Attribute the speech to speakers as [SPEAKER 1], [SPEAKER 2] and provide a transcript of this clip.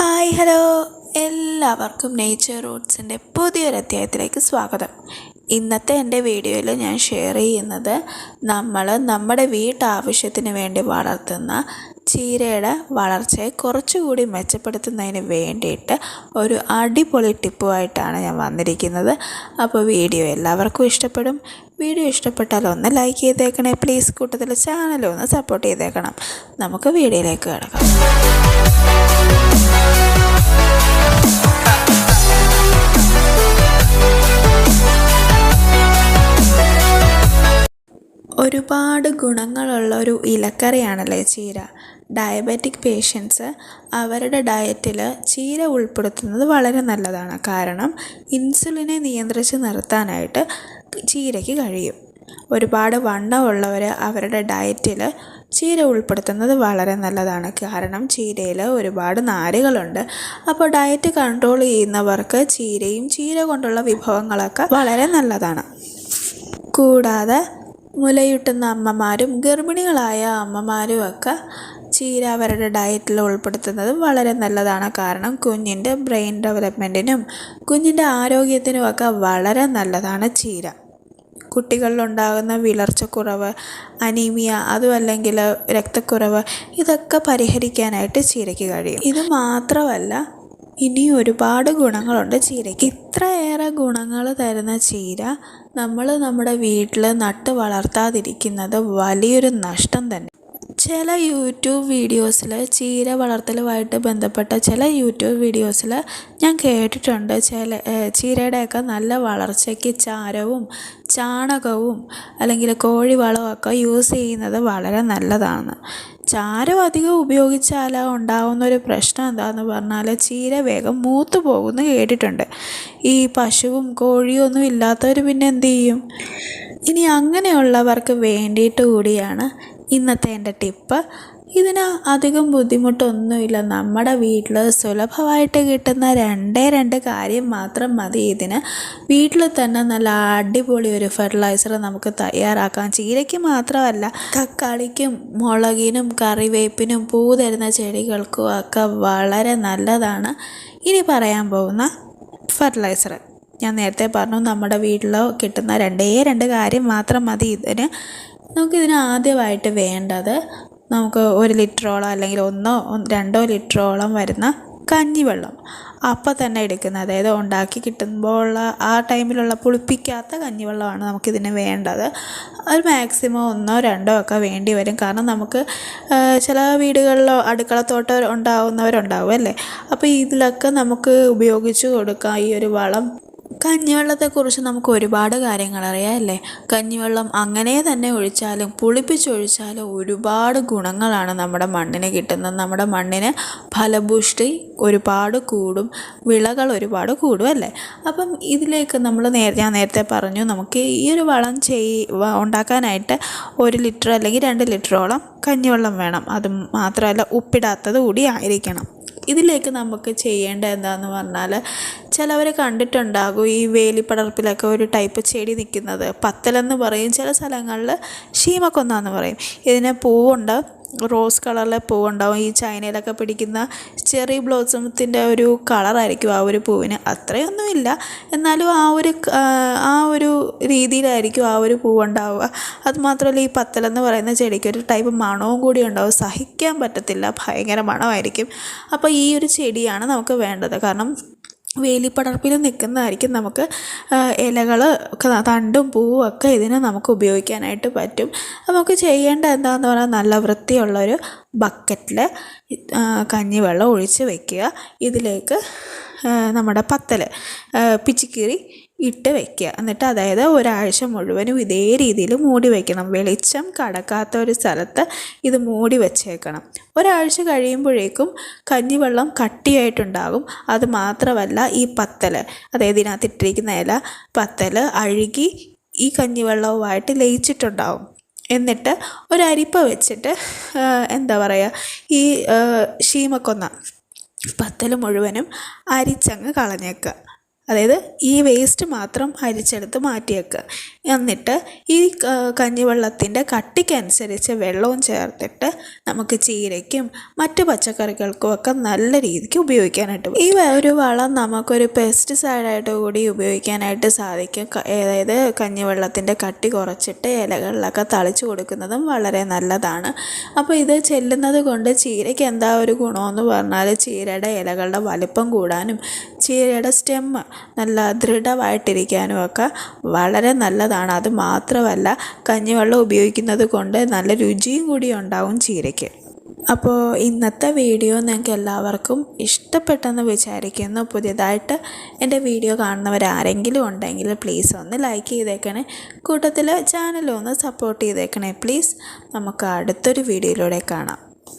[SPEAKER 1] Hi hello എല്ലാവർക്കും nature റൂട്ട്സിന്റെ പുതിയൊരു അധ്യായത്തിലേക്ക് സ്വാഗതം. ഇന്നത്തെ എന്റെ വീഡിയോയിൽ ഞാൻ ഷെയർ ചെയ്യുന്നത് നമ്മൾ നമ്മുടെ വീട്ടാവശ്യത്തിന് വേണ്ടി വളർത്തുന്ന ചീരയുടെ വളർച്ചയെ കുറച്ചുകൂടി മെച്ചപ്പെടുത്തുന്നതിന് വേണ്ടിയിട്ട് ഒരു അടിപൊളി ടിപ്പുമായിട്ടാണ് ഞാൻ വന്നിരിക്കുന്നത്. അപ്പോൾ വീഡിയോ എല്ലാവർക്കും ഇഷ്ടപ്പെടും. വീഡിയോ ഇഷ്ടപ്പെട്ടാൽ ഒന്ന് ലൈക്ക് ചെയ്തേക്കണേ. പ്ലീസ് കൂട്ടത്തിൽ ചാനലൊന്ന് ഒന്ന് സപ്പോർട്ട് ചെയ്തേക്കണം. നമുക്ക് വീഡിയോയിലേക്ക് കിടക്കാം. ഒരുപാട് ഗുണങ്ങളുള്ള ഒരു ഇലക്കറിയാണല്ലേ ചീര? ഡയബറ്റിക് പേഷ്യൻസ് അവരുടെ ഡയറ്റിൽ ചീര ഉൾപ്പെടുത്തുന്നത് വളരെ നല്ലതാണ്. കാരണം ഇൻസുലിനെ നിയന്ത്രിച്ച് നിർത്താനായിട്ട് ചീരയ്ക്ക് കഴിയും. ഒരുപാട് വണ്ണമുള്ളവർ അവരുടെ ഡയറ്റിൽ ചീര ഉൾപ്പെടുത്തുന്നത് വളരെ നല്ലതാണ്. കാരണം ചീരയിൽ ഒരുപാട് നാരുകളുണ്ട്. അപ്പോൾ ഡയറ്റ് കൺട്രോൾ ചെയ്യുന്നവർക്ക് ചീരയും ചീര കൊണ്ടുള്ള വിഭവങ്ങളൊക്കെ വളരെ നല്ലതാണ്. കൂടാതെ മുലയൂട്ടുന്ന അമ്മമാരും ഗർഭിണികളായ അമ്മമാരും ഒക്കെ ചീര അവരുടെ ഡയറ്റിൽ ഉൾപ്പെടുത്തുന്നത് വളരെ നല്ലതാണ്. കാരണം കുഞ്ഞിന്റെ ബ്രെയിൻ ഡെവലപ്മെന്റിനും കുഞ്ഞിന്റെ ആരോഗ്യത്തിനും ഒക്കെ വളരെ നല്ലതാണ് ചീര. കുട്ടികളിലുണ്ടാകുന്ന വിളർച്ചക്കുറവ് അനീമിയ അതും അല്ലെങ്കിൽ രക്തക്കുറവ് ഇതൊക്കെ പരിഹരിക്കാനായിട്ട് ചീരയ്ക്ക് കഴിയും. ഇത് മാത്രമല്ല ഇനി ഒരുപാട് ഗുണങ്ങളുണ്ട് ചീരയ്ക്ക്. ഇത്രയേറെ ഗുണങ്ങൾ തരുന്ന ചീര നമ്മൾ നമ്മുടെ വീട്ടിൽ നട്ട് വളർത്താതിരിക്കുന്നത് വലിയൊരു നഷ്ടം തന്നെ ചില യൂട്യൂബ് വീഡിയോസിൽ ചീര വളർത്തലുമായിട്ട് ബന്ധപ്പെട്ട ചില യൂട്യൂബ് വീഡിയോസിൽ ഞാൻ കേട്ടിട്ടുണ്ട്. ചില ചീരയുടെയൊക്കെ നല്ല വളർച്ചയ്ക്ക് ചാരവും ചാണകവും അല്ലെങ്കിൽ കോഴി ഒക്കെ യൂസ് ചെയ്യുന്നത് വളരെ നല്ലതാണ്. ചാരം അധികം ഉപയോഗിച്ചാൽ ഉണ്ടാകുന്ന ഒരു പ്രശ്നം എന്താണെന്ന് പറഞ്ഞാൽ ചീര വേഗം മൂത്ത് പോകുമെന്ന് കേട്ടിട്ടുണ്ട്. ഈ പശുവും കോഴിയും ഒന്നും ഇല്ലാത്തവർ പിന്നെ എന്ത് ചെയ്യും? ഇനി അങ്ങനെയുള്ളവർക്ക് വേണ്ടിയിട്ട് കൂടിയാണ് ഇന്നത്തെ എന്റെ ടിപ്പ്. ഇതിന് അധികം ബുദ്ധിമുട്ടൊന്നുമില്ല. നമ്മുടെ വീട്ടിൽ സുലഭമായിട്ട് കിട്ടുന്ന രണ്ടേ രണ്ട് കാര്യം മാത്രം മതി ഇതിന്. വീട്ടിൽ തന്നെ നല്ല അടിപൊളി ഒരു ഫെർട്ടിലൈസർ നമുക്ക് തയ്യാറാക്കാം. ചീരയ്ക്ക് മാത്രമല്ല തക്കാളിക്കും മുളകിനും കറിവേപ്പിനും പൂ തരുന്ന ചെടികൾക്കും ഒക്കെ വളരെ നല്ലതാണ്. ഇനി പറയാൻ പോകുന്ന ഫെർട്ടിലൈസർ ഞാൻ നേരത്തെ പറഞ്ഞു നമ്മുടെ വീട്ടിൽ കിട്ടുന്ന രണ്ടേ രണ്ട് കാര്യം മാത്രം മതി. ഇതിന് നമുക്കിതിന് ആദ്യമായിട്ട് വേണ്ടത് നമുക്ക് ഒരു ലിറ്ററോളം അല്ലെങ്കിൽ ഒന്നോ രണ്ടോ ലിറ്ററോളം വരുന്ന കഞ്ഞിവെള്ളം അപ്പം തന്നെ എടുക്കുന്നത്. അതായത് ഉണ്ടാക്കി കിട്ടുമ്പോൾ ആ ടൈമിലുള്ള പുളിപ്പിക്കാത്ത കഞ്ഞിവെള്ളമാണ് നമുക്കിതിന് വേണ്ടത്. അത് മാക്സിമം ഒന്നോ രണ്ടോ ഒക്കെ വേണ്ടി വരും. കാരണം നമുക്ക് ചില വീടുകളിലോ അടുക്കളത്തോട്ടം ഉണ്ടാവുന്നവരുണ്ടാവും അല്ലേ? അപ്പോൾ ഇതിലൊക്കെ നമുക്ക് ഉപയോഗിച്ച് കൊടുക്കാം. ഈ ഒരു വളം കഞ്ഞിവെള്ളത്തെക്കുറിച്ച് നമുക്ക് ഒരുപാട് കാര്യങ്ങൾ അറിയാം അല്ലേ കഞ്ഞിവെള്ളം അങ്ങനെ തന്നെ ഒഴിച്ചാലും പുളിപ്പിച്ചൊഴിച്ചാലും ഒരുപാട് ഗുണങ്ങളാണ് നമ്മുടെ മണ്ണിന് കിട്ടുന്നത്. നമ്മുടെ മണ്ണിന് ഫലപുഷ്ടി ഒരുപാട് കൂടും വിളകൾ ഒരുപാട് കൂടും അല്ലേ അപ്പം ഇതിലേക്ക് നമ്മൾ നേരെ ഞാൻ നേരത്തെ പറഞ്ഞു നമുക്ക് ഈ ഒരു വളം ചെയ് ഉണ്ടാക്കാനായിട്ട് ഒരു ലിറ്റർ അല്ലെങ്കിൽ രണ്ട് ലിറ്ററോളം കഞ്ഞിവെള്ളം വേണം. അത് മാത്രമല്ല ഉപ്പിടാത്തത് കൂടി ആയിരിക്കണം. ഇതിലേക്ക് നമുക്ക് ചെയ്യേണ്ട എന്താണെന്ന് പറഞ്ഞാൽ ചിലവരെ കണ്ടിട്ടുണ്ടാകും ഈ വേലിപ്പടർപ്പിലൊക്കെ ഒരു ടൈപ്പ് ചെടി നിൽക്കുന്നത് പത്തലെന്ന് പറയും. ചില സ്ഥലങ്ങളിൽ ശീമക്കൊന്നാന്ന് പറയും. ഇതിന് പൂവുണ്ട്. റോസ് കളറിലെ പൂവുണ്ടാവും. ഈ ചൈനയിലൊക്കെ പിടിക്കുന്ന ചെറി ബ്ലോസത്തിന്റെ ഒരു കളറായിരിക്കും ആ ഒരു പൂവിന്. അത്രയൊന്നുമില്ല. എന്നാലും ആ ഒരു ആ ഒരു രീതിയിലായിരിക്കും ആ ഒരു പൂവുണ്ടാവുക. അതുമാത്രമല്ല ഈ പത്തലെന്ന് പറയുന്ന ചെടിക്ക് ഒരു ടൈപ്പ് മണവും കൂടി ഉണ്ടാവും. സഹിക്കാൻ പറ്റത്തില്ല. ഭയങ്കര മണമായിരിക്കും. അപ്പോൾ ഈ ഒരു ചെടിയാണ് നമുക്ക് വേണ്ടത്. കാരണം വേലിപ്പടർപ്പിൽ നിൽക്കുന്നതായിരിക്കും നമുക്ക് ഇലകൾ തണ്ടും പൂവും ഒക്കെ ഇതിന് നമുക്ക് ഉപയോഗിക്കാനായിട്ട് പറ്റും. നമുക്ക് ചെയ്യേണ്ട എന്താണെന്ന് പറഞ്ഞാൽ നല്ല വൃത്തിയുള്ളൊരു ബക്കറ്റിൽ കഞ്ഞിവെള്ളം ഒഴിച്ച് വെക്കുക. ഇതിലേക്ക് നമ്മുടെ പത്തൽ പിച്ചിക്കീറി ഇട്ട് വെക്കുക. എന്നിട്ട് അതായത് ഒരാഴ്ച മുഴുവനും ഇതേ രീതിയിൽ മൂടി വയ്ക്കണം വെളിച്ചം കടക്കാത്ത ഒരു സ്ഥലത്ത് ഇത് മൂടി വെച്ചേക്കണം. ഒരാഴ്ച കഴിയുമ്പോഴേക്കും കഞ്ഞിവെള്ളം കട്ടിയായിട്ടുണ്ടാകും. അത് മാത്രമല്ല ഈ പത്തൽ അതായത് ഇതിനകത്ത് ഇട്ടിരിക്കുന്ന ഇല പത്തൽ അഴുകി ഈ കഞ്ഞിവെള്ളവുമായിട്ട് ലയിച്ചിട്ടുണ്ടാവും. എന്നിട്ട് ഒരരിപ്പ വെച്ചിട്ട് എന്താ പറയുക ഈ ശീമക്കൊന്ന പത്തൽ മുഴുവനും അരിച്ചങ്ങ് കളഞ്ഞേക്കുക അതായത് ഈ വേസ്റ്റ് മാത്രം അരിച്ചെടുത്ത് മാറ്റിയേക്കുക എന്നിട്ട് ഈ കഞ്ഞിവെള്ളത്തിന്റെ കട്ടിക്കനുസരിച്ച് വെള്ളവും ചേർത്തിട്ട് നമുക്ക് ചീരയ്ക്കും മറ്റു പച്ചക്കറികൾക്കും ഒക്കെ നല്ല രീതിക്ക് ഉപയോഗിക്കാനായിട്ട്. ഈ ഒരു വളം നമുക്കൊരു പെസ്റ്റിസൈഡായിട്ട് കൂടി ഉപയോഗിക്കാനായിട്ട് സാധിക്കും. അതായത് കഞ്ഞിവെള്ളത്തിന്റെ കട്ടി കുറച്ചിട്ട് ഇലകളിലൊക്കെ തളിച്ചു കൊടുക്കുന്നതും വളരെ നല്ലതാണ്. അപ്പോൾ ഇത് ചെല്ലുന്നത് കൊണ്ട് ചീരയ്ക്ക് എന്താ ഒരു ഗുണമെന്ന് പറഞ്ഞാൽ ചീരയുടെ ഇലകളുടെ വലിപ്പം കൂടാനും ചീരയുടെ സ്റ്റെമ്മ് നല്ല ദൃഢമായിട്ടിരിക്കാനും ഒക്കെ വളരെ നല്ലതാണ്. അത് മാത്രമല്ല കഞ്ഞിവെള്ളം ഉപയോഗിക്കുന്നത് കൊണ്ട് നല്ല രുചിയും കൂടി ഉണ്ടാവും ചീരയ്ക്ക്. അപ്പോൾ ഇന്നത്തെ വീഡിയോ നിങ്ങൾക്ക് എല്ലാവർക്കും ഇഷ്ടപ്പെട്ടെന്ന് വിചാരിക്കുന്നു. പുതിയതായിട്ട് എന്റെ വീഡിയോ കാണുന്നവരാരെങ്കിലും ഉണ്ടെങ്കിൽ പ്ലീസ് ഒന്ന് ലൈക്ക് ചെയ്തേക്കണേ. കൂട്ടത്തിൽ ചാനലൊന്ന് സപ്പോർട്ട് ചെയ്തേക്കണേ. പ്ലീസ് നമുക്ക് അടുത്തൊരു വീഡിയോയിലൂടെ കാണാം.